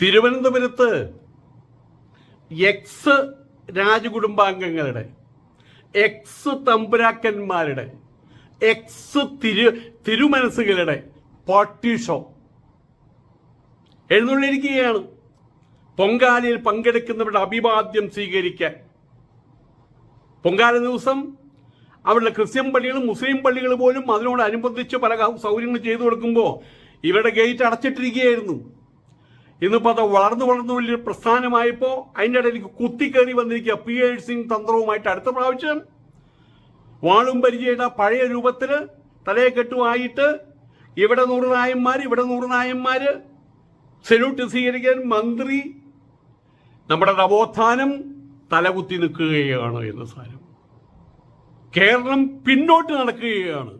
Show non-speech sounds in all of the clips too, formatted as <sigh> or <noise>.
തിരുവനന്തപുരത്ത് എക്സ് രാജകുടുംബാംഗങ്ങളുടെ എക്സ് തമ്പുരാക്കന്മാരുടെ എക്സ് തിരു തിരുമനസ്സുകളുടെ പാർട്ടി ഷോ എഴുന്നള്ളിരിക്കുകയാണ്. പൊങ്കാലയിൽ പങ്കെടുക്കുന്നവരുടെ അഭിവാദ്യം സ്വീകരിക്കാൻ. പൊങ്കാല ദിവസം അവരുടെ ക്രിസ്ത്യൻ പള്ളികളും മുസ്ലിം പള്ളികൾ പോലും അതിനോടനുബന്ധിച്ച് പല സൗകര്യങ്ങൾ ചെയ്തു കൊടുക്കുമ്പോൾ ഇവരുടെ ഗേറ്റ് അടച്ചിട്ടിരിക്കുകയായിരുന്നു. ഇന്നിപ്പോൾ അത് വളർന്നു വളർന്നു വലിയ പ്രസ്ഥാനമായപ്പോൾ അതിന്റെ ഇടയിലേക്ക് കുത്തിക്കേറി വന്നിരിക്കുക പി സിംഗ് തന്ത്രവുമായിട്ട് അടുത്ത പ്രാവശ്യം. വാളും പരിചയുടെ പഴയ രൂപത്തിൽ തലയെ കെട്ടുമായിട്ട് ഇവിടെ നൂറ് നായന്മാർ ഇവിടെ നൂറ് നായന്മാർ സല്യൂട്ട് സ്വീകരിക്കാൻ മന്ത്രി നമ്മുടെ നവോത്ഥാനം തലകുത്തി നിൽക്കുകയാണ് എന്ന സാധനം കേരളം പിന്നോട്ട് നടക്കുകയാണ്.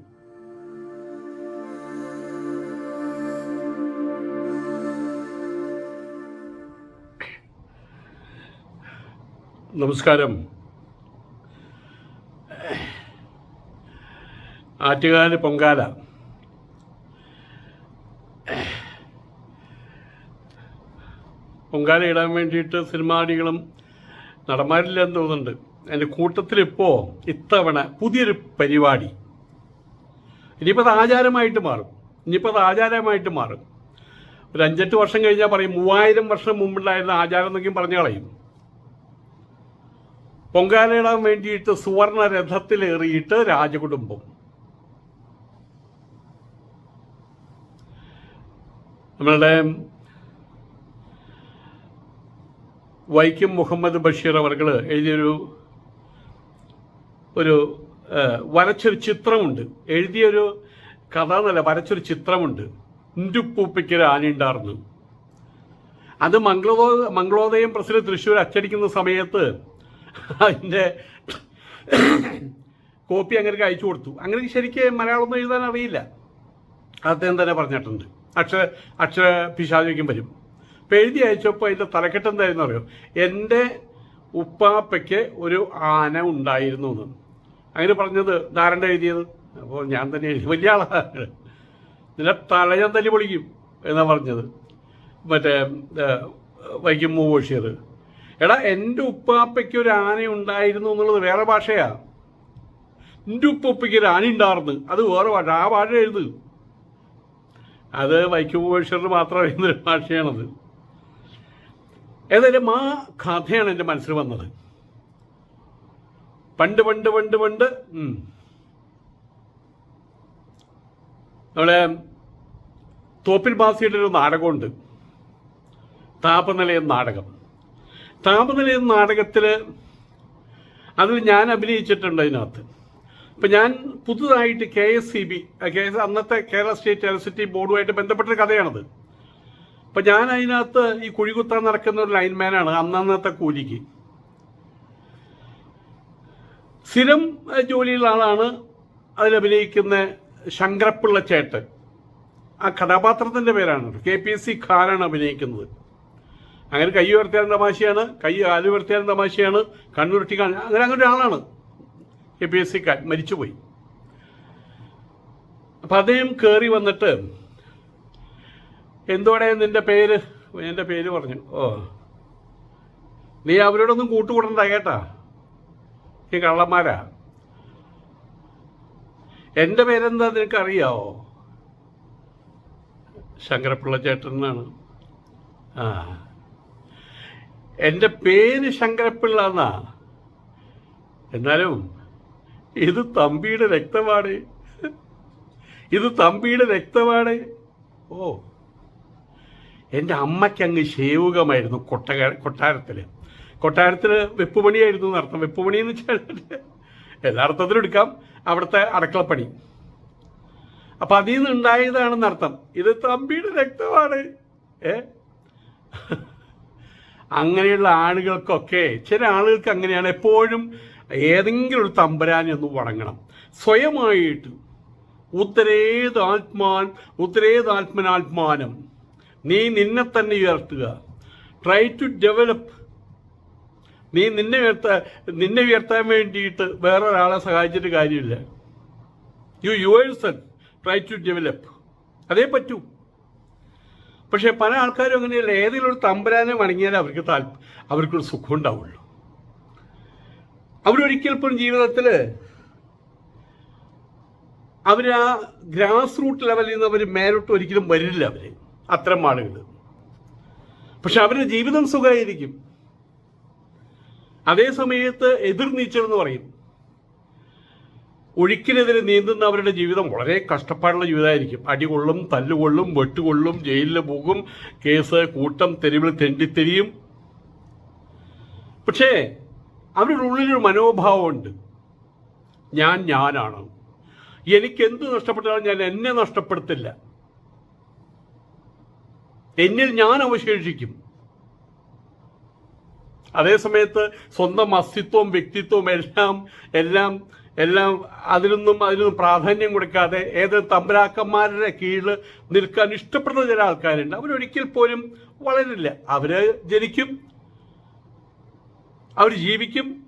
നമസ്കാരം. ആറ്റുകാൽ പൊങ്കാല. പൊങ്കാല ഇടാൻ വേണ്ടിയിട്ട് സിനിമാടികളും നടന്മാരില്ലെന്ന് തോന്നുന്നുണ്ട്. എന്റെ കൂട്ടത്തിൽ ഇപ്പോൾ ഇത്തവണ പുതിയൊരു പരിപാടി. ഇനിയിപ്പോൾ അത് ആചാരമായിട്ട് മാറും. ഇനിയിപ്പോൾ അത് ആചാരമായിട്ട് മാറും. ഒരു അഞ്ചെട്ട് വർഷം കഴിഞ്ഞാൽ പറയും മൂവായിരം വർഷം മുമ്പുണ്ടായിരുന്ന ആചാരം എന്നൊക്കെയും പറഞ്ഞു കളയും. പൊങ്കാലയിടാൻ വേണ്ടിയിട്ട് സുവർണ രഥത്തിലേറിയിട്ട് രാജകുടുംബം. നമ്മളുടെ വൈക്കം മുഹമ്മദ് ബഷീർ അവർകൾ എഴുതിയൊരു ഒരു വരച്ചൊരു ചിത്രമുണ്ട്. എഴുതിയൊരു കഥ എന്നല്ല വരച്ചൊരു ചിത്രമുണ്ട്. ഇന്റുപ്പൂപ്പയ്ക്കൊരു ആനയുണ്ടായിരുന്നു അത് മംഗളോ മംഗളോദയം പ്രസിഡന്റ് തൃശ്ശൂർ അച്ചടിക്കുന്ന സമയത്ത് അതിന്റെ കോപ്പി അങ്ങനെ അയച്ചു കൊടുത്തു. അങ്ങനെ ശരിക്ക് മലയാളമൊന്നും എഴുതാൻ അറിയില്ല. അദ്ദേഹം തന്നെ പറഞ്ഞിട്ടുണ്ട്. അക്ഷര അക്ഷര പിശാചിക്കും വരും. അപ്പം എഴുതി അയച്ചപ്പോൾ അതിന്റെ തലക്കെട്ട് എന്തായിരുന്നു അറിയോ? എന്റെ ഉപ്പാപ്പയ്ക്ക് ഒരു ആന ഉണ്ടായിരുന്നു എന്ന്. അങ്ങനെ പറഞ്ഞത് ധാരണ എഴുതിയത്? അപ്പോൾ ഞാൻ തന്നെ എഴുതി. വലിയ ആളാണ്. നിന്നെ തല ഞാൻ തല്ലി പൊളിക്കും എന്നാണ് പറഞ്ഞത്. മറ്റേ വൈക്കം മൂവോഷിയർ എടാ എന്റെ ഉപ്പാപ്പയ്ക്ക് ഒരു ആന ഉണ്ടായിരുന്നു എന്നുള്ളത് വേറെ ഭാഷയാ. എന്റെ ഉപ്പയ്ക്ക് ഒരു ആന ഉണ്ടായിരുന്നു അത് വേറെ ഭാഷ ആ ഭാഷ എഴുത്. അത് വൈക്കം മാത്രം അറിയുന്ന ഒരു ഭാഷയാണത്. ഏതായാലും ആ കഥയാണ് എന്റെ മനസ്സിൽ വന്നത്. പണ്ട് പണ്ട് പണ്ട് പണ്ട്. നമ്മളെ തോപ്പിൽ ബാസിയുടെ ഒരു നാടകമുണ്ട്. താപനിലയം നാടകം. താപനിലയം നാടകത്തിൽ അതിൽ ഞാൻ അഭിനയിച്ചിട്ടുണ്ട് അതിനകത്ത്. അപ്പം ഞാൻ പുതുതായിട്ട് K S C B K S അന്നത്തെ കേരള സ്റ്റേറ്റ് ഇലക്ട്രിസിറ്റി ബോർഡുമായിട്ട് ബന്ധപ്പെട്ട കഥയാണത്. അപ്പം ഞാൻ അതിനകത്ത് ഈ കുഴികുത്താൻ നടക്കുന്ന ഒരു ലൈൻമാനാണ് അന്നന്നത്തെ കൂലിക്ക്. സ്ഥിരം ജോലിയുള്ള ആളാണ് അതിലഭിനയിക്കുന്ന ശങ്കരപ്പിള്ള ചേട്ടൻ. ആ കഥാപാത്രത്തിന്റെ പേരാണ് കെ പി എസ് സി ഖാനാണ് അഭിനയിക്കുന്നത്. അങ്ങനെ കൈ ഉയർത്തിയാലും തമാശയാണ് കൈ കാൽ ഉയർത്തിയാലും തമാശയാണ് കണ്ണുരുട്ടി കാണാൻ അങ്ങനെ അങ്ങനെ ഒരാളാണ്. K P S C Khan മരിച്ചുപോയി. അപ്പം അദ്ദേഹം കയറി വന്നിട്ട് എന്തോടെ നിന്റെ പേര്? എന്റെ പേര് പറഞ്ഞു. ഓ. നീ അവരോടൊന്നും കൂട്ടുകൂടണ്ട കേട്ടാ. ഈ കള്ളന്മാരാ. എന്റെ പേരെന്താ നിനക്ക് അറിയാവോ ശങ്കരപ്പിള്ള ചേട്ടനാണ്. ആ. എന്റെ പേര് ശങ്കരപ്പിള്ള എന്നാ എന്നാലും ഇത് തമ്പിയുടെ രക്തമാണ്. ഇത് തമ്പിയുടെ രക്തമാണ്. ഓ. എന്റെ അമ്മയ്ക്ക് അങ്ങ് ശേവുകമായിരുന്നു കൊട്ട കൊട്ടാരത്തിൽ കൊട്ടാരത്തിൽ വെപ്പുപണിയായിരുന്നു എന്നർത്ഥം വെപ്പുപണി എന്ന് വെച്ചാൽ എല്ലാ അർത്ഥത്തിലും എടുക്കാം. അവിടുത്തെ അടക്കളപ്പണി. അപ്പം അതിൽ അർത്ഥം ഇത് തമ്പിയുടെ രക്തമാണ്. ഏ? അങ്ങനെയുള്ള ആളുകൾക്കൊക്കെ ചില ആളുകൾക്ക് അങ്ങനെയാണ് എപ്പോഴും ഏതെങ്കിലും ഒരു തമ്പരാനെ ഒന്ന് വടങ്ങണം സ്വയമായിട്ട് ഉത്തരേത് ആത്മാൻ ഉത്തരേത് ആത്മനാത്മാനം നീ നിന്നെ തന്നെ ഉയർത്തുക. ട്രൈ ടു ഡെവലപ്പ് നീ നിന്നെ ഉയർത്ത നിന്നെ ഉയർത്താൻ വേണ്ടിയിട്ട് വേറൊരാളെ സഹായിച്ചിട്ട് കാര്യമില്ല. You yourself try to develop അതേ പറ്റൂ. പക്ഷെ പല ആൾക്കാരും അങ്ങനെയല്ല. ഏതെങ്കിലും ഒരു തമ്പരാനെ വണങ്ങിയാലേ അവർക്ക് താല്പ അവർക്കൊരു സുഖം ഉണ്ടാവുള്ളൂ. അവരൊരിക്കൽ പോലും ജീവിതത്തിൽ അവർ ആ ഗ്രാസ് റൂട്ട് ലെവലിൽ നിന്ന് അവർ മേലോട്ട് ഒരിക്കലും വരില്ല അവർ അത്തരം ആളുകൾ പക്ഷെ അവരുടെ ജീവിതം സുഖമായിരിക്കും. അതേ സമയത്ത് എതിർ നീച്ചെന്ന് പറയും. ഒഴുക്കിനെതിരെ നീന്തുന്നവരുടെ ജീവിതം വളരെ കഷ്ടപ്പാടുള്ള ജീവിതമായിരിക്കും. അടികൊള്ളും തല്ലുകൊള്ളും വെട്ടുകൊള്ളും ജയിലിൽ പോകും കേസ് കൂട്ടം തെരുവിൽ തെണ്ടിത്തെരിയും. പക്ഷേ അവരുടെ ഉള്ളിലൊരു മനോഭാവമുണ്ട്. ഞാൻ ഞാനാണ്. എനിക്ക് എന്ത് നഷ്ടപ്പെട്ടാലും ഞാൻ എന്നെ നഷ്ടപ്പെടുത്തില്ല. എന്നിൽ ഞാൻ അവശേഷിക്കും. അതേസമയത്ത് സ്വന്തം അസ്തിത്വവും വ്യക്തിത്വവും എല്ലാം എല്ലാം എല്ലാം അതിനൊന്നും അതിനൊന്നും പ്രാധാന്യം കൊടുക്കാതെ ഏത് തമ്പരാക്കന്മാരുടെ കീഴിൽ നിൽക്കാൻ ഇഷ്ടപ്പെടുന്ന ചില ആൾക്കാരുണ്ട്. അവരൊരിക്കൽ പോലും വളരില്ല. അവർ ജനിക്കും. അവർ ജീവിക്കും.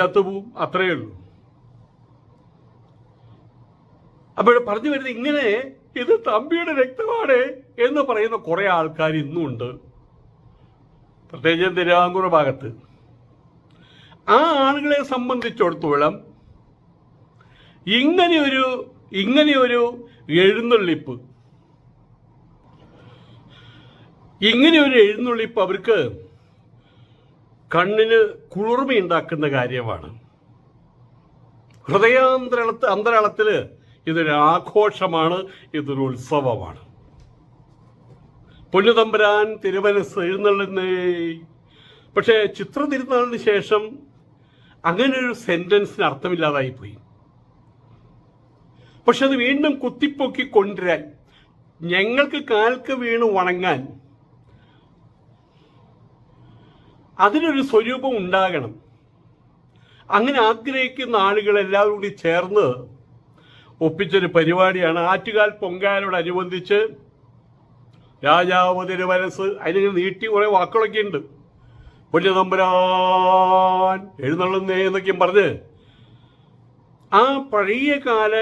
ചത്തുപോവും അത്രയേ ഉള്ളൂ. അപ്പോൾ പറഞ്ഞു വരുന്നത് ഇങ്ങനെ ഇത് തമ്പിയുടെ രക്തമാണ് എന്ന് പറയുന്ന കുറെ ആൾക്കാർ ഇന്നും ഉണ്ട് പ്രത്യേകിച്ച് തിരുവാങ്കൂർ ഭാഗത്ത്. ആ ആളുകളെ സംബന്ധിച്ചിടത്തോളം ഇങ്ങനെയൊരു ഇങ്ങനെയൊരു എഴുന്നള്ളിപ്പ്. ഇങ്ങനെയൊരു എഴുന്നള്ളിപ്പ് അവർക്ക് കണ്ണിന് കുളിർമയുണ്ടാക്കുന്ന കാര്യമാണ്. ഹൃദയാന്തരളത്ത് അന്തരാളത്തിൽ ഇതൊരു ആഘോഷമാണ് ഇതൊരു ഉത്സവമാണ്. പൊന്നുതമ്പരാൻ തിരുവന എഴുന്നള്ളുന്നേ. പക്ഷേ ചിത്ര തിരുനാളിന് ശേഷം അങ്ങനെ ഒരു സെന്റൻസിന് അർത്ഥമില്ലാതായി പോയി പക്ഷെ അത് വീണ്ടും കുത്തിപ്പൊക്കി കൊണ്ടുവരാൻ ഞങ്ങൾക്ക് കാൽക്ക് വീണ് വണങ്ങാൻ അതിനൊരു സ്വരൂപം ഉണ്ടാകണം. അങ്ങനെ ആഗ്രഹിക്കുന്ന ആളുകൾ എല്ലാവരും കൂടി ചേർന്ന് ഒപ്പിച്ചൊരു പരിപാടിയാണ്. ആറ്റുകാൽ പൊങ്കാലോടനുബന്ധിച്ച് രാജാവ് തിരുവരസ് അതിനെ നീട്ടി കുറേ വാക്കുകളൊക്കെ ഉണ്ട് വലിയ തമ്പുരാൻ എഴുന്നള്ളുന്നേ എന്നൊക്കെയും പറഞ്ഞ് ആ പഴയ കാല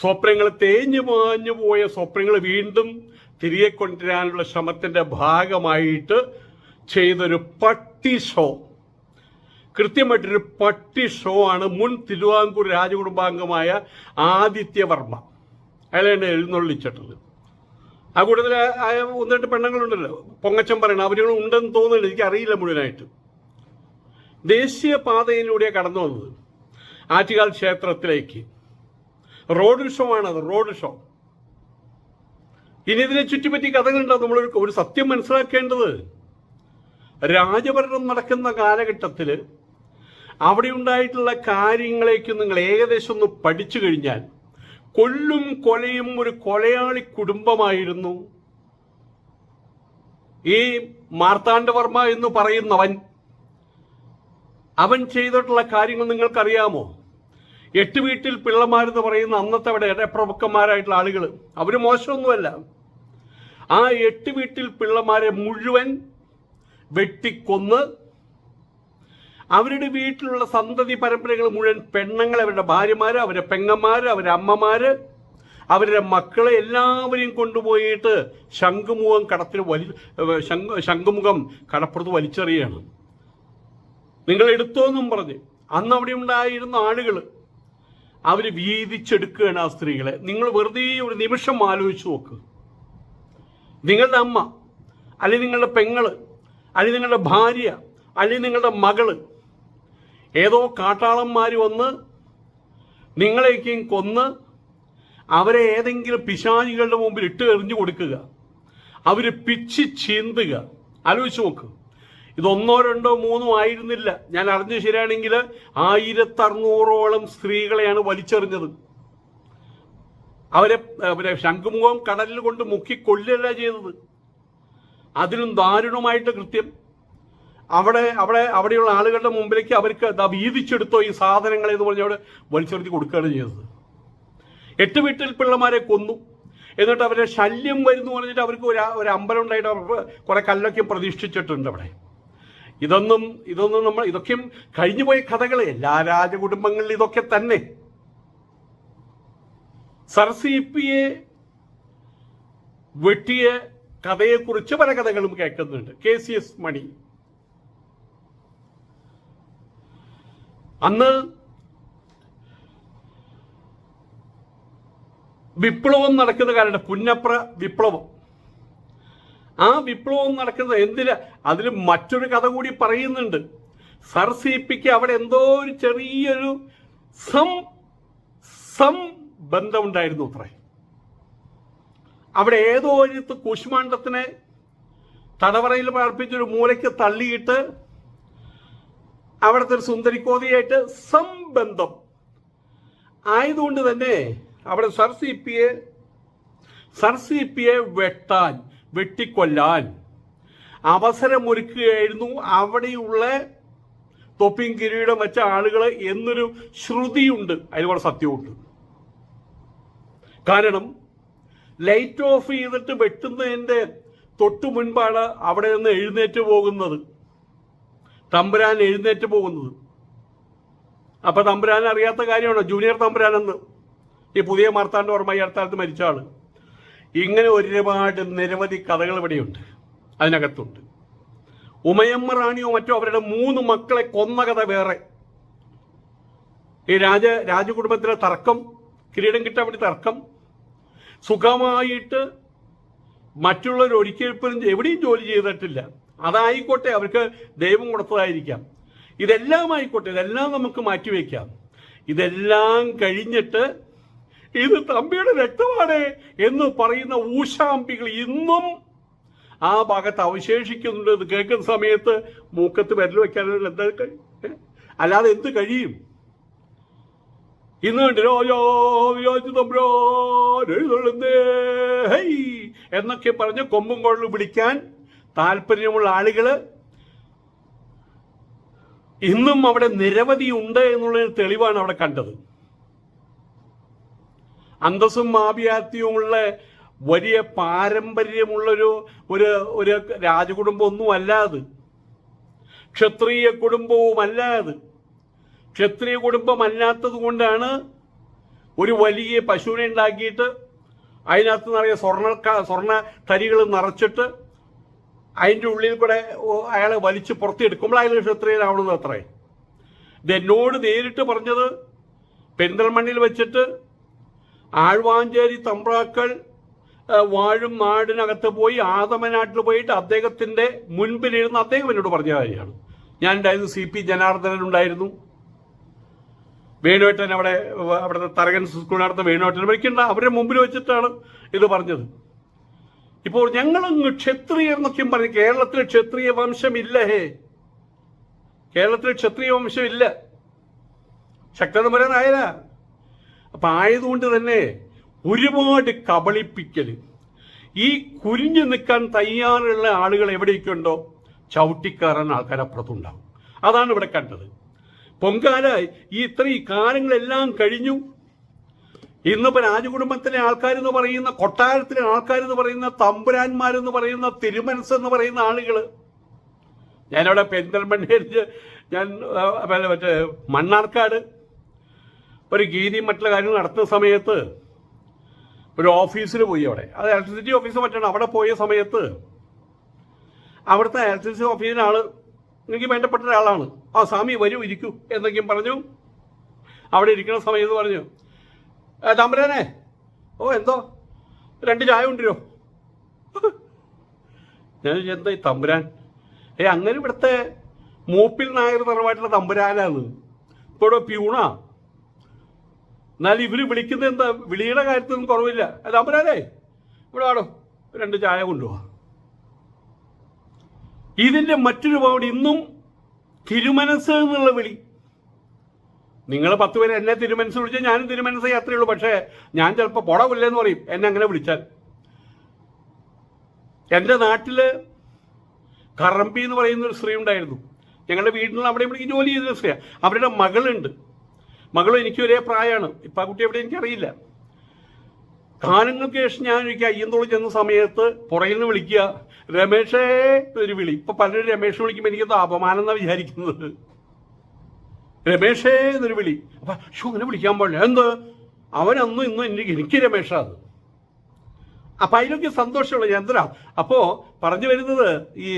സ്വപ്നങ്ങൾ തേഞ്ഞു മാഞ്ഞു പോയ സ്വപ്നങ്ങൾ വീണ്ടും തിരികെ കൊണ്ടുവരാനുള്ള ശ്രമത്തിന്റെ ഭാഗമായിട്ട് ചെയ്തൊരു പട്ടി ഷോ. കൃത്യമായിട്ടൊരു പട്ടി ഷോ ആണ് മുൻ തിരുവാങ്കൂർ രാജകുടുംബാംഗമായ ആദിത്യവർമ്മ. അയാളെ എഴുന്നള്ളിച്ചിട്ടുള്ളത് ആ കൂട്ടത്തിൽ ഒന്ന് രണ്ട് പെണ്ണുങ്ങളുണ്ടല്ലോ. പൊങ്ങച്ചം പറയണം അവരുകൾ ഉണ്ടെന്ന് തോന്നുന്നില്ല എനിക്ക് അറിയില്ല മുഴുവനായിട്ട്. ദേശീയ പാതയിലൂടെ കടന്നു വന്നത് ആറ്റുകാൽ ക്ഷേത്രത്തിലേക്ക്. റോഡ് ഷോ ആണത് റോഡ് ഷോ. ഇനി ഇതിനെ ചുറ്റിപ്പറ്റി കഥകളുണ്ടാവും നമ്മൾ ഒരു സത്യം മനസ്സിലാക്കേണ്ടത്. രാജഭരണം നടക്കുന്ന കാലഘട്ടത്തിൽ അവിടെ ഉണ്ടായിട്ടുള്ള കാര്യങ്ങളേക്ക് നിങ്ങൾ ഏകദേശം ഒന്ന് പഠിച്ചു കഴിഞ്ഞാൽ കൊല്ലും കൊലയും ഒരു കൊലയാളി കുടുംബമായിരുന്നു. ഈ മാർത്താണ്ഡവർമ്മ എന്ന് പറയുന്നവൻ അവൻ ചെയ്തിട്ടുള്ള കാര്യങ്ങൾ നിങ്ങൾക്കറിയാമോ? എട്ട് വീട്ടിൽ പിള്ളമാരെന്ന് പറയുന്ന അന്നത്തെ അവിടെ ഇടപ്രമുഖന്മാരായിട്ടുള്ള ആളുകൾ. അവർ മോശമൊന്നുമല്ല. ആ എട്ട് വീട്ടിൽ പിള്ളമാരെ മുഴുവൻ വെട്ടിക്കൊന്ന് അവരുടെ വീട്ടിലുള്ള സന്തതി പരമ്പരകൾ മുഴുവൻ പെണ്ണുങ്ങൾ അവരുടെ ഭാര്യമാർ അവരുടെ പെങ്ങന്മാർ അവരുടെ അമ്മമാര് അവരുടെ മക്കളെ എല്ലാവരെയും കൊണ്ടുപോയിട്ട് ശംഖുമുഖം കടത്തിന് വലി ശംഖു ശംഖുമുഖം കടപ്പുറത്ത് വലിച്ചെറിയാണ്. നിങ്ങൾ എടുത്തോന്നും പറഞ്ഞ്. അന്ന് അവിടെ ഉണ്ടായിരുന്ന ആളുകൾ അവർ വീതിച്ചെടുക്കുകയാണ് ആ സ്ത്രീകളെ. നിങ്ങൾ വെറുതെ ഒരു നിമിഷം ആലോചിച്ച് നോക്ക്. നിങ്ങളുടെ അമ്മ അല്ലെങ്കിൽ നിങ്ങളുടെ പെങ്ങൾ അല്ലെങ്കിൽ നിങ്ങളുടെ ഭാര്യ അല്ലെങ്കിൽ നിങ്ങളുടെ മകൾ ഏതോ കാട്ടാളന്മാർ വന്ന് നിങ്ങളേക്കും കൊന്ന് അവരെ ഏതെങ്കിലും പിശാചികളുടെ മുമ്പിൽ ഇട്ട് എറിഞ്ഞു കൊടുക്കുക. അവർ പിച്ചി ചീന്തുക. ആലോചിച്ച് നോക്ക്. ഇതൊന്നോ രണ്ടോ മൂന്നോ ആയിരുന്നില്ല. ഞാൻ അറിഞ്ഞു ശരിയാണെങ്കിൽ ആയിരത്തറുന്നൂറോളം സ്ത്രീകളെയാണ് വലിച്ചെറിഞ്ഞത്. അവരെ പിന്നെ ശംഖുമുഖം കടലിൽ കൊണ്ട് മുക്കി കൊല്ലുകയല്ല ചെയ്തത്. അതിലും ദാരുണമായിട്ട് കൃത്യം. അവിടെ അവിടെ അവിടെയുള്ള ആളുകളുടെ മുമ്പിലേക്ക് അവർക്ക് വീതിച്ചെടുത്തോ ഈ സാധനങ്ങളെ എന്ന് പറഞ്ഞ് അവിടെ വലിച്ചെറിഞ്ഞ് കൊടുക്കുകയാണ് ചെയ്തത്. എട്ട് വീട്ടിൽ പിള്ളമാരെ കൊന്നു. എന്നിട്ട് അവരെ ശല്യം വരുന്നു പറഞ്ഞിട്ട് അവർക്ക് ഒരു ഒരു അമ്പലം ഉണ്ടായിട്ട് കുറെ കല്ലൊക്കെ പ്രതിഷ്ഠിച്ചിട്ടുണ്ട് അവിടെ. ഇതൊന്നും ഇതൊന്നും നമ്മൾ ഇതൊക്കെയും കഴിഞ്ഞുപോയ കഥകൾ എല്ലാ രാജകുടുംബങ്ങളിലും ഇതൊക്കെ തന്നെ. സർസിപ്പിയെ വെട്ടിയ കഥയെക്കുറിച്ച് പല കഥകളും കേൾക്കുന്നുണ്ട്. K C S Mani. അന്ന് വിപ്ലവം നടക്കുന്ന കാലത്ത് പുന്നപ്ര വിപ്ലവം. ആ വിപ്ലവം നടക്കുന്നത് എന്തിനാ? അതിൽ മറ്റൊരു കഥ കൂടി പറയുന്നുണ്ട്. സർ സി പിക്ക് അവിടെ എന്തോ ഒരു ചെറിയൊരു സം സം ബന്ധമുണ്ടായിരുന്നു അത്രേ. അവിടെ ഏതോ ഒരു കൂശ്മാണ്ഡത്തിനെ തടവറയിൽ പാർപ്പിച്ചൊരു മൂലയ്ക്ക് തള്ളിയിട്ട് അവിടുത്തെ ഒരു സുന്ദരിക്കോതിയായിട്ട് സംബന്ധം. ആയതുകൊണ്ട് തന്നെ അവിടെ സർ സി പിയെ സർ സി പിയെ വെട്ടാൻ വെട്ടിക്കൊല്ലാൻ. അവസരമൊരുക്കുകയായിരുന്നു അവിടെയുള്ള തൊപ്പിയും കിരീടം വെച്ച ആളുകൾ എന്നൊരു ശ്രുതിയുണ്ട്. അതിലൂടെ സത്യമുണ്ട് കാരണം ലൈറ്റ് ഓഫ് ചെയ്തിട്ട് വെട്ടുന്നതിന്റെ തൊട്ടു മുൻപാണ് അവിടെ നിന്ന് എഴുന്നേറ്റ് പോകുന്നത്. തമ്പുരാൻ എഴുന്നേറ്റ് പോകുന്നത്. അപ്പൊ തമ്പുരാൻ അറിയാത്ത കാര്യമാണ്? ജൂനിയർ തമ്പുരാൻ എന്ന് ഈ പുതിയ മാർത്താണ്ഡ ഓർമ്മ ഈ അടുത്താലത്ത് മരിച്ച ആൾ. ഇങ്ങനെ ഒരുപാട് നിരവധി കഥകൾ ഇവിടെയുണ്ട്. അതിനകത്തുണ്ട്. ഉമയമ്മ റാണിയോ മറ്റോ അവരുടെ മൂന്ന് മക്കളെ കൊന്ന കഥ വേറെ. ഈ രാജ രാജകുടുംബത്തിലെ തർക്കം കിരീടം കിട്ടാൻ വേണ്ടി തർക്കം സുഖമായിട്ട് മറ്റുള്ളവർ ഒരിക്കലും എവിടെയും ജോലി ചെയ്തിട്ടില്ല. അതായിക്കോട്ടെ അവർക്ക് ദൈവം കൊടുത്തതായിരിക്കാം. ഇതെല്ലാം ആയിക്കോട്ടെ ഇതെല്ലാം നമുക്ക് മാറ്റിവെക്കാം. ഇതെല്ലാം കഴിഞ്ഞിട്ട് ഇത് തമ്പിയുടെ രക്തമാണ് എന്ന് പറയുന്ന ഊശാമ്പികൾ ഇന്നും ആ ഭാഗത്ത് അവശേഷിക്കുന്നുണ്ട്. ഇത് കേൾക്കുന്ന സമയത്ത് മൂക്കത്ത് വിരൽ വെക്കാനുള്ള എന്താ അല്ലാതെ എന്ത് കഴിയും? ഇന്ന് എന്നൊക്കെ പറഞ്ഞ് കൊമ്പും കൊള്ളു പിടിക്കാൻ താല്പര്യമുള്ള ആളുകൾ ഇന്നും അവിടെ നിരവധി ഉണ്ട് എന്നുള്ളൊരു തെളിവാണ് അവിടെ കണ്ടത്. അന്തസ്സും ആഭിയാത്യവുമുള്ള വലിയ പാരമ്പര്യമുള്ളൊരു ഒരു ഒരു രാജകുടുംബം ഒന്നും അല്ല അത്. ക്ഷത്രിയ കുടുംബവും അല്ല അത്. ക്ഷത്രിയ കുടുംബം അല്ലാത്തത് കൊണ്ടാണ് ഒരു വലിയ പശുവിനെ ഉണ്ടാക്കിയിട്ട് അതിനകത്ത് നിറയെ സ്വർണ സ്വർണ തരികൾ നിറച്ചിട്ട് അതിന്റെ ഉള്ളിൽ കൂടെ അയാളെ വലിച്ചു പുറത്തെടുക്കുമ്പോൾ അയാൾ ക്ഷത്രിയനാവണമെന്ന് അത്രേ. ഇത് എന്നോട് നേരിട്ട് പറഞ്ഞത് പെരിന്തൽമണ്ണിൽ വെച്ചിട്ട് ആഴ്വാഞ്ചേരി തമ്പ്രാക്കൾ വാഴും നാടിനകത്ത് പോയി ആദമനാട്ടിൽ പോയിട്ട് അദ്ദേഹത്തിന്റെ മുൻപിലിരുന്ന് അദ്ദേഹം എന്നോട് പറഞ്ഞ കാര്യമാണ്. ഞാൻ ഉണ്ടായിരുന്നു സി പി ജനാർദ്ദനൻ ഉണ്ടായിരുന്നു വേണുവേട്ടൻ അവിടെ അവിടുത്തെ തരകൻ സ്കൂൾ നടത്തുന്ന വേണുവേട്ടൻ വിളിക്കണ്ട അവരുടെ മുമ്പിൽ വെച്ചിട്ടാണ് ഇത് പറഞ്ഞത്. ഇപ്പോൾ ഞങ്ങളങ്ങ് ക്ഷത്രിയർ എന്നൊക്കെയും പറഞ്ഞു കേരളത്തിൽ ക്ഷത്രിയ വംശമില്ല ഹേ. കേരളത്തിൽ ക്ഷത്രിയ വംശമില്ല. ശക്തൻ പറയാൻ ആയല്ല അപ്പൊ ആയതുകൊണ്ട് തന്നെ ഒരുപാട് കബളിപ്പിക്കൽ ഈ കുരിഞ്ഞു നിൽക്കാൻ തയ്യാറുള്ള ആളുകൾ എവിടേക്കുണ്ടോ ചവിട്ടിക്കാറാൻ ആൾക്കാർ അപ്പുറത്തുണ്ടാവും. അതാണ് ഇവിടെ കണ്ടത്. പൊങ്കാല ഈ ഇത്രയും കാലങ്ങളെല്ലാം കഴിഞ്ഞു. ഇന്നിപ്പോ രാജകുടുംബത്തിലെ ആൾക്കാരെന്ന് പറയുന്ന കൊട്ടാരത്തിലെ ആൾക്കാരെന്ന് പറയുന്ന തമ്പുരാന്മാരെന്ന് പറയുന്ന തിരുമനസ് എന്ന് പറയുന്ന ആളുകൾ ഞാനവിടെ പെരിന്തൽമണ്ണയിൽ ഞാൻ മറ്റേ മണ്ണാർക്കാട് ഒരു ഗീതിയും മറ്റുള്ള കാര്യങ്ങൾ നടത്തുന്ന സമയത്ത് ഒരു ഓഫീസിൽ പോയി അവിടെ. അത് ഇലക്ട്രിസിറ്റി ഓഫീസ് മറ്റാണ്. അവിടെ പോയ സമയത്ത് അവിടുത്തെ ഇലക്ട്രിസിറ്റി ഓഫീസിലെ ആൾ എനിക്ക് വേണ്ടപ്പെട്ട ഒരാളാണ്. ആ സ്വാമി വരൂ ഇരിക്കൂ എന്നൊക്കെയും പറഞ്ഞു. അവിടെ ഇരിക്കുന്ന സമയത്ത് പറഞ്ഞു താമരനെ ഓ എന്തോ രണ്ട് ചായ കൊണ്ടുവരോ ഞാൻ എന്താ ഈ തമ്പുരാൻ? ഏ അങ്ങനെ ഇവിടുത്തെ മൂപ്പിൽ നായർ തറവായിട്ടുള്ള തമ്പുരാനാണ്. ഇവിടെ പ്യൂണാ. എന്നാൽ ഇവർ വിളിക്കുന്നത് എന്താ? വിളിയുടെ കാര്യത്തിലൊന്നും കുറവില്ല. അത് അമരാലേ ഇവിടെ ആടോ രണ്ട് ചായ കൊണ്ടുപോവാ. ഇതിന്റെ മറ്റൊരു പാവടി ഇന്നും തിരുമനസ് എന്നുള്ള വിളി. നിങ്ങൾ പത്ത് പേര് എന്നെ തിരുമനസ് വിളിച്ചാൽ ഞാനും തിരുമനസ് യാത്രയേ ഉള്ളൂ പക്ഷേ ഞാൻ ചിലപ്പോൾ പുടവില്ലെന്ന് പറയും എന്നെ അങ്ങനെ വിളിച്ചാൽ. എന്റെ നാട്ടിൽ കറമ്പി എന്ന് പറയുന്ന ഒരു സ്ത്രീ ഉണ്ടായിരുന്നു. ഞങ്ങളുടെ വീട്ടിൽ അവിടെ ഇവിടേക്ക് ജോലി ചെയ്ത സ്ത്രീ അവരുടെ മകളുണ്ട്. മകളും എനിക്ക് ഒരേ പ്രായമാണ്. ഇപ്പം ആ കുട്ടി എവിടെ എനിക്കറിയില്ല കാലങ്ങൾക്ക് ശേഷം ഞാൻ എനിക്ക് അയ്യന്തോളം ചെന്ന സമയത്ത് പുറകിൽ നിന്ന് വിളിക്കുക രമേഷേ ഒരു വിളി. ഇപ്പൊ പലരും രമേഷ് വിളിക്കുമ്പോൾ എനിക്കത് അപമാനം എന്നാ വിചാരിക്കുന്നത്. രമേശേ എന്നൊരു വിളി. അപ്പൊ ഷോ അങ്ങനെ വിളിക്കാൻ പാടില്ല. എന്ത്? അവനന്നും ഇന്നും എനിക്ക് എനിക്ക് രമേഷാണ് അപ്പൊ അതിലൊക്കെ സന്തോഷമുള്ള ഞാൻ എന്തിനാ അപ്പോ പറഞ്ഞു വരുന്നത് ഈ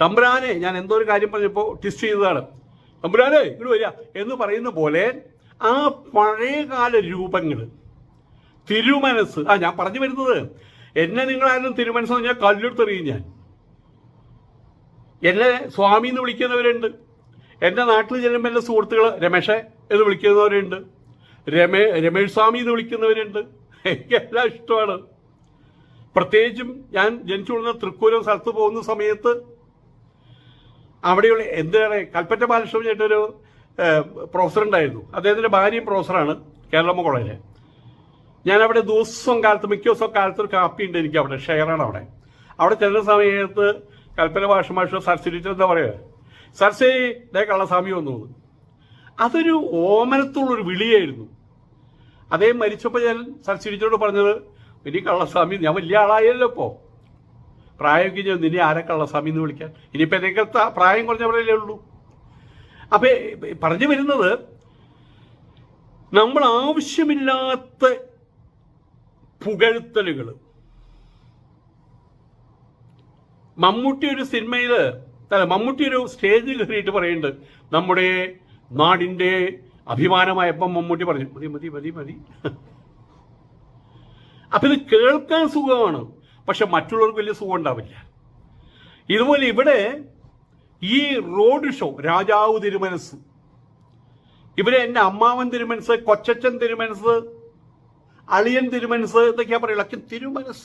തമ്പ്രാനെ ഞാൻ എന്തോ ഒരു കാര്യം പറഞ്ഞപ്പോൾ ട്വിസ്റ്റ് ചെയ്തതാണ്. തമ്പുരാനെ ഇങ്ങോട്ട് വരിക. എന്ന് പറയുന്ന പോലെ ആ പഴയകാല രൂപങ്ങൾ തിരുമനസ്. ആ ഞാൻ പറഞ്ഞു വരുന്നത് എന്നെ നിങ്ങളാരും തിരുമനസ് എന്ന് ഞാൻ കല്ലെടുത്തെറിയും ഞാൻ. എന്നെ സ്വാമി എന്ന് വിളിക്കുന്നവരുണ്ട്. എന്റെ നാട്ടിൽ ചെല്ലുമ്പോൾ എന്റെ സുഹൃത്തുക്കൾ രമേശ് എന്ന് വിളിക്കുന്നവരുണ്ട്. രമേ രമേഷ് സ്വാമി എന്ന് വിളിക്കുന്നവരുണ്ട്. എനിക്കെല്ലാം ഇഷ്ടമാണ്. പ്രത്യേകിച്ചും ഞാൻ ജനിച്ചു കൊടുക്കുന്ന തൃക്കൂരം സ്ഥലത്ത് പോകുന്ന സമയത്ത് അവിടെയുള്ള എന്താണ് കൽപ്പറ്റ ബാലകൃഷ്ണൻ ചേട്ടൊരു പ്രൊഫസർ ഉണ്ടായിരുന്നു. അദ്ദേഹത്തിന്റെ ഭാര്യയും പ്രൊഫസറാണ് കേരളമ്മ കോളേജിലെ. ഞാൻ അവിടെ ദിവസം കാലത്ത് മിക്ക ദിവസം കാലത്ത് ഒരു കാപ്പി ഉണ്ട് എനിക്ക് അവിടെ ഷെയറാണ് അവിടെ. അവിടെ ചെല്ലുന്ന സമയത്ത് കൽപ്പന ഭാഷ മാഷ സർസിഡിറ്റ് എന്താ പറയുക? സർസേ ദേ കള്ളസ്വാമി വന്നു. അതൊരു ഓമനത്തുള്ളൊരു വിളിയായിരുന്നു. അദ്ദേഹം മരിച്ചപ്പോൾ ഞാൻ സർസിഡിറ്റോട് പറഞ്ഞത് ഇനി കള്ളസ്വാമി ഞാൻ വലിയ ആളായല്ലോ ഇപ്പോൾ പ്രായമൊക്കെ ഞാൻ നിന്നെ ആരൊക്കെയുള്ള സമയം എന്ന് വിളിക്കാൻ? ഇനിയിപ്പോൾ നിങ്ങൾക്ക് പ്രായം കുറഞ്ഞവരല്ലേ ഉള്ളൂ. അപ്പോൾ പറഞ്ഞു വരുന്നത് നമ്മൾ ആവശ്യമില്ലാത്ത പുകഴ്ത്തലുകൾ മമ്മൂട്ടി ഒരു സിനിമയിൽ അല്ല മമ്മൂട്ടി ഒരു സ്റ്റേജിൽ കയറിയിട്ട് പറയുന്നുണ്ട് നമ്മുടെ നാടിന്റെ അഭിമാനമായപ്പം മമ്മൂട്ടി പറഞ്ഞു. മതി മതി മതി മതി. അപ്പം ഇത് കേൾക്കാൻ സുഖമാണ്. പക്ഷെ മറ്റുള്ളവർക്ക് വലിയ സുഖം ഉണ്ടാവില്ല. ഇതുപോലെ ഇവിടെ ഈ റോഡ് ഷോ രാജാവ് തിരുമനസ് ഇവരെ എന്റെ അമ്മാവൻ തിരുമനസ് കൊച്ചച്ഛൻ തിരുമനസ് അളിയൻ തിരുമനസ് എന്നൊക്കെയാ പറയുള്ളൂ. അച്ഛൻ തിരുമനസ്.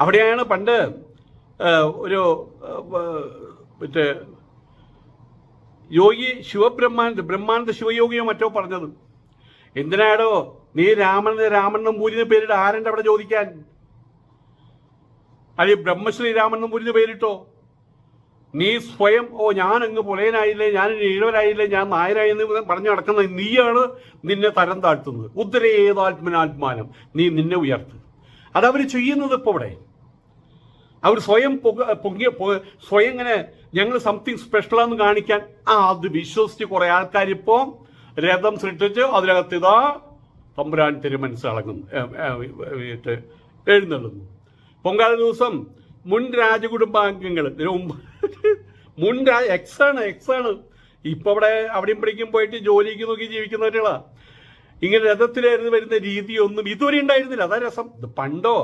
അവിടെയാണ് പണ്ട് ഒരു മറ്റേ യോഗി ശിവബ്രഹ്മാനന്ദ ബ്രഹ്മാനന്ദ ശിവയോഗിയോ മറ്റോ പറഞ്ഞത് എന്തിനാടോ നീ രാമൻ രാമനും നമ്പൂരിന് പേരിട്ട് ആരുണ്ട് അവിടെ ചോദിക്കാൻ? അല്ലെ ബ്രഹ്മശ്രീ പുരിഞ്ഞു പേരിട്ടോ നീ സ്വയം ഓ ഞാൻ അങ്ങ് പുലയനായില്ലേ ഞാൻ ഈഴവനായില്ലേ ഞാൻ നായരായി എന്ന് പറഞ്ഞു നടക്കുന്ന നീയാണ് നിന്നെ തരം താഴ്ത്തുന്നത് ഉത്തരേതാത്മനാത്മാനം നീ നിന്നെ ഉയർത്ത് അതവർ ചെയ്യുന്നത് ഇപ്പോൾ ഇവിടെ അവർ സ്വയം പൊക പൊങ്ങിയ സ്വയം ഇങ്ങനെ ഞങ്ങൾ സംതിങ് സ്പെഷ്യലാന്ന് കാണിക്കാൻ ആ അത് വിശ്വസിച്ച് കുറെ ആൾക്കാർ ഇപ്പോൾ രഥം സൃഷ്ടിച്ച് അതിനകത്ത് ഇതാ തമ്പുരാൻ തിരുമനസ് അളങ്ങുന്നു എഴുന്നള്ളുന്നു പൊങ്കാല ദിവസം മുൻ രാജകുടുംബാംഗങ്ങൾ ഇതിനു മുമ്പ് <laughs> മുൻ രാ എക്സ് ആണ് എക്സ് ആണ് ഇപ്പൊ അവിടെ അവിടെയും പിടിക്കും പോയിട്ട് ജോലിക്ക് നോക്കി ജീവിക്കുന്നവരുകളാ. ഇങ്ങനെ രഥത്തിലായിരുന്നു വരുന്ന രീതിയൊന്നും ഇതുവരെ ഉണ്ടായിരുന്നില്ല. അതാ രസം. പണ്ടോ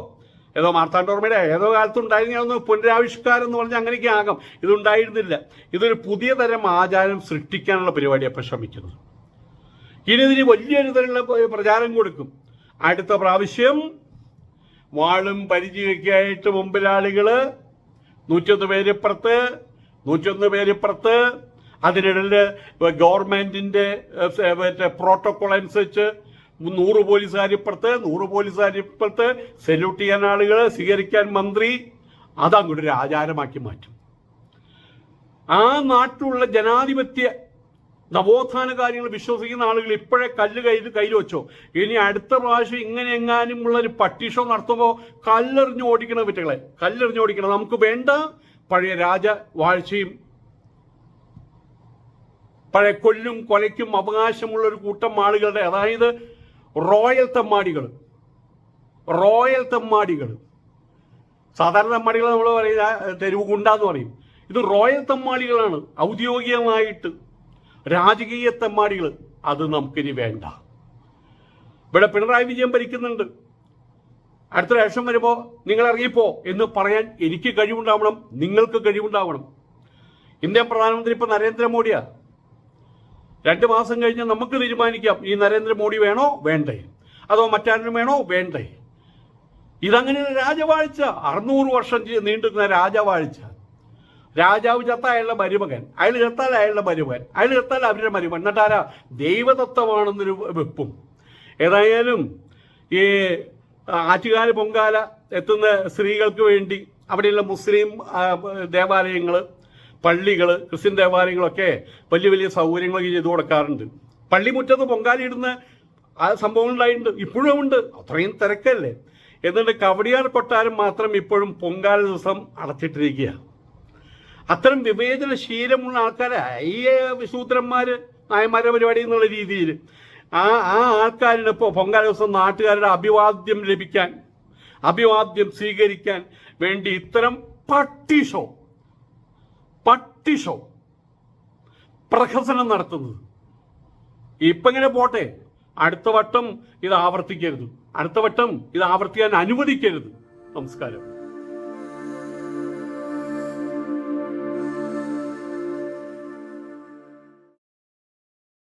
ഏതോ മാർത്താണ്ഡോർമയുടെ ഏതോ കാലത്ത് ഉണ്ടായിരുന്ന പുനരാവിഷ്കാരം എന്ന് പറഞ്ഞാൽ അങ്ങനെയൊക്കെ ആകാം. ഇതുണ്ടായിരുന്നില്ല. ഇതൊരു പുതിയ തരം ആചാരം സൃഷ്ടിക്കാനുള്ള പരിപാടിയാണ് ഇപ്പം ശ്രമിക്കുന്നത്. ഇനി ഇതിന് വലിയൊരു തരമുള്ള പ്രചാരം കൊടുക്കും. അടുത്ത പ്രാവശ്യം വാളും പരിചയൊക്കെയായിട്ട് മുമ്പിൽ ആളുകൾ നൂറ്റൊന്ന് പേരിപ്പുറത്ത് നൂറ്റൊന്ന് പേരിപ്പുറത്ത് അതിനിടയിൽ ഗവൺമെന്റിന്റെ മറ്റേ പ്രോട്ടോകോൾ അനുസരിച്ച് നൂറ് പോലീസുകാരിപ്പുറത്ത് നൂറ് പോലീസുകാരിപ്പുറത്ത് സല്യൂട്ട് ചെയ്യാൻ ആളുകൾ സ്വീകരിക്കാൻ മന്ത്രി അതങ്ങോട്ട് ഒരു ആചാരമാക്കി മാറ്റും. ആ നാട്ടിലുള്ള ജനാധിപത്യ നവോത്ഥാന കാര്യങ്ങൾ വിശ്വസിക്കുന്ന ആളുകൾ ഇപ്പോഴേ കല്ല് കയ്യിൽ കയ്യിൽ വെച്ചോ. ഇനി അടുത്ത പ്രാവശ്യം ഇങ്ങനെ എങ്ങാനും ഉള്ള ഒരു പട്ടിഷോ നടത്തുമ്പോൾ കല്ലെറിഞ്ഞ് ഓടിക്കണം പറ്റുകളെ കല്ലെറിഞ്ഞ് ഓടിക്കണം? നമുക്ക് വേണ്ട പഴയ രാജ വാഴ്ചയും പഴയ കൊല്ലും കൊലയ്ക്കും അവകാശമുള്ള ഒരു കൂട്ടം ആളുകളുടെ അതായത് റോയൽ തെമ്മാടികൾ. റോയൽ തെമ്മാടികൾ. സാധാരണ തെമ്മാടികൾ നമ്മൾ പറയുന്ന തെരുവ് ഗുണ്ടാന്ന് പറയും. ഇത് റോയൽ തെമ്മാടികളാണ് ഔദ്യോഗികമായിട്ട്. രാജകീയ തെമ്മാടികൾ അത് നമുക്കിനി വേണ്ട. ഇവിടെ പിണറായി വിജയൻ ഭരിക്കുന്നുണ്ട്. അടുത്ത ലക്ഷം വരുമ്പോൾ നിങ്ങൾ ഇറങ്ങിപ്പോ എന്ന് പറയാൻ എനിക്ക് കഴിവുണ്ടാവണം നിങ്ങൾക്ക് കഴിവുണ്ടാവണം. ഇന്ത്യൻ പ്രധാനമന്ത്രി ഇപ്പൊ നരേന്ദ്രമോദിയാ. രണ്ട് മാസം കഴിഞ്ഞ് നമുക്ക് തീരുമാനിക്കാം ഈ നരേന്ദ്രമോദി വേണോ വേണ്ടേ? അതോ മറ്റാരും വേണോ വേണ്ടേ? ഇതങ്ങനെ രാജവാഴ്ച. അറുന്നൂറ് വർഷം നീണ്ടുന്ന രാജവാഴ്ച. രാജാവ് ചത്ത അയാളുടെ മരുമകൻ അയാൾ ചത്താൽ അയാളുടെ മരുമകൻ അയാൾ ചത്താൽ അവരുടെ മരുമകൻ. എന്നിട്ട് ആരാ ദൈവതത്വമാണെന്നൊരു വെപ്പും. ഏതായാലും ഈ ആറ്റുകാല പൊങ്കാല എത്തുന്ന സ്ത്രീകൾക്ക് വേണ്ടി അവിടെയുള്ള മുസ്ലിം ദേവാലയങ്ങൾ പള്ളികൾ ക്രിസ്ത്യൻ ദേവാലയങ്ങളൊക്കെ വലിയ വലിയ സൗകര്യങ്ങളൊക്കെ ചെയ്തു കൊടുക്കാറുണ്ട്. പള്ളിമുറ്റത്ത് പൊങ്കാലി ഇടുന്ന ആ സംഭവങ്ങൾ ഉണ്ടായിട്ടുണ്ട്. ഇപ്പോഴും ഉണ്ട്. അത്രയും തിരക്കല്ലേ? എന്നിട്ട് കവടിയാർ കൊട്ടാരം മാത്രം ഇപ്പോഴും പൊങ്കാല ദിവസം അടച്ചിട്ടിരിക്കുക അത്തരം വിവേചന ശീലമുള്ള ആൾക്കാരെ. ഈ ശൂദ്രന്മാര് നായന്മാരെ പരിപാടി എന്നുള്ള രീതിയിൽ. ആ ആ ആൾക്കാരുടെ ഇപ്പോൾ പൊങ്കാല ദിവസം നാട്ടുകാരുടെ അഭിവാദ്യം ലഭിക്കാൻ അഭിവാദ്യം സ്വീകരിക്കാൻ വേണ്ടി ഇത്തരം പട്ടിഷോ പട്ടിഷോ പ്രഹസനം നടത്തുന്നത്. ഇപ്പം ഇങ്ങനെ പോട്ടെ. അടുത്ത വട്ടം ഇത് ആവർത്തിക്കരുത്. അടുത്ത വട്ടം ഇത് ആവർത്തിക്കാൻ അനുവദിക്കരുത്. നമസ്കാരം.